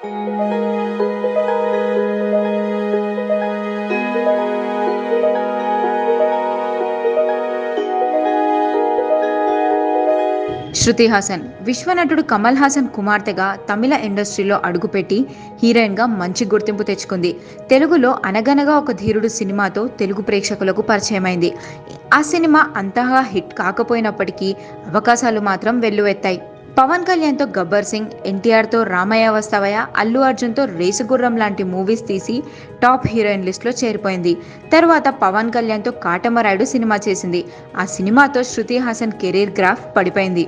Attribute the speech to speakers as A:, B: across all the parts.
A: శృతి హాసన్. విశ్వనటుడు కమల్ హాసన్ కుమార్తెగా తమిళ ఇండస్ట్రీలో అడుగుపెట్టి హీరోయిన్గా మంచి గుర్తింపు తెచ్చుకుంది. తెలుగులో అనగనగా ఒక ధీరుడు సినిమాతో తెలుగు ప్రేక్షకులకు పరిచయమైంది. ఆ సినిమా అంతగా హిట్ కాకపోయినప్పటికీ అవకాశాలు మాత్రం వెల్లువెత్తాయి. పవన్ కళ్యాణ్తో గబ్బర్ సింగ్ ఎన్టీఆర్తో రామయ్య వస్తావయ్య అల్లు అర్జున్తో రేసుగుర్రం లాంటి మూవీస్ తీసి టాప్ హీరోయిన్ లిస్ట్లో చేరిపోయింది. తర్వాత పవన్ కళ్యాణ్తో కాటమరాయుడు సినిమా చేసింది. ఆ సినిమాతో శృతి హాసన్ కెరీర్ గ్రాఫ్ పడిపోయింది.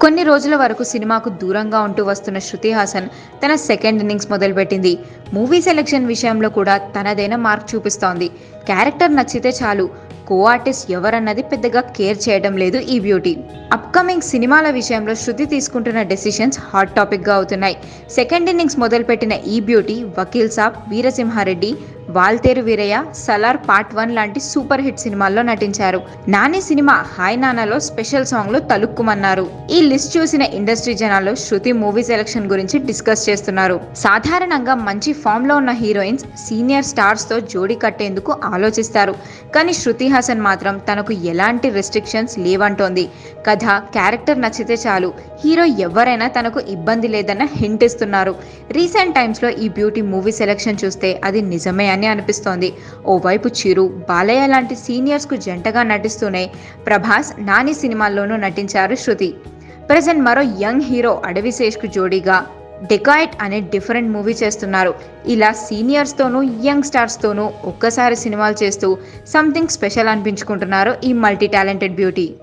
A: కొన్ని రోజుల వరకు సినిమాకు దూరంగా ఉంటూ వస్తున్న శృతి హాసన్ తన సెకండ్ ఇన్నింగ్స్ మొదలుపెట్టింది. మూవీ సెలెక్షన్ విషయంలో కూడా తనదైన మార్క్ చూపిస్తోంది. క్యారెక్టర్ నచ్చితే చాలు. కో ఆర్టిస్ట్ ఎవరన్నది పెద్దగా కేర్ చేయడం లేదు ఈ బ్యూటీ. అప్కమింగ్ సినిమాల విషయంలో శృతి తీసుకుంటున్న డెసిషన్స్ హాట్ టాపిక్గా అవుతున్నాయి. సెకండ్ ఇన్నింగ్స్ మొదలుపెట్టిన ఈ beauty Vakeel Saab Veerasimhareddy Waltair Veerayya Salaar part one లాంటి సూపర్ హిట్ సినిమాల్లో నటించారు. నాని సినిమా హాయ్ నానాలో స్పెషల్ సాంగ్లో తలుక్కుమన్నారు. ఈ లిస్ట్ చూసిన ఇండస్ట్రీ జనాలు శృతి మూవీ సెలెక్షన్ గురించి డిస్కస్ చేస్తున్నారు. సాధారణంగా మంచి ఫామ్లో ఉన్న హీరోయిన్స్ సీనియర్ స్టార్స్తో జోడీ కట్టేందుకు ఆలోచిస్తారు. కానీ శృతి హాసన్ మాత్రం తనకు ఎలాంటి రెస్ట్రిక్షన్స్ లేవంటోంది. కథ క్యారెక్టర్ నచ్చితే చాలు. హీరో ఎవరైనా తనకు ఇబ్బంది లేదన్న హింట్ ఇస్తున్నారు. రీసెంట్ టైమ్స్లో ఈ బ్యూటీ మూవీ సెలెక్షన్ చూస్తే అది నిజమే అని అనిపిస్తోంది. ఓవైపు చిరు బాలయ్య లాంటి సీనియర్స్కు జంటగా నటిస్తూనే ప్రభాస్ నాని సినిమాల్లోనూ నటించారు శృతి. ప్రజెంట్ మరో యంగ్ హీరో అడవిశేష్కు జోడీగా డెకాయిట్ అనే డిఫరెంట్ మూవీ చేస్తున్నారు. ఇలా సీనియర్స్తోనూ యంగ్ స్టార్స్తోనూ ఒక్కసారి సినిమాలు చేస్తూ సంథింగ్ స్పెషల్ అనిపించుకుంటున్నారు ఈ మల్టీ టాలెంటెడ్ బ్యూటీ.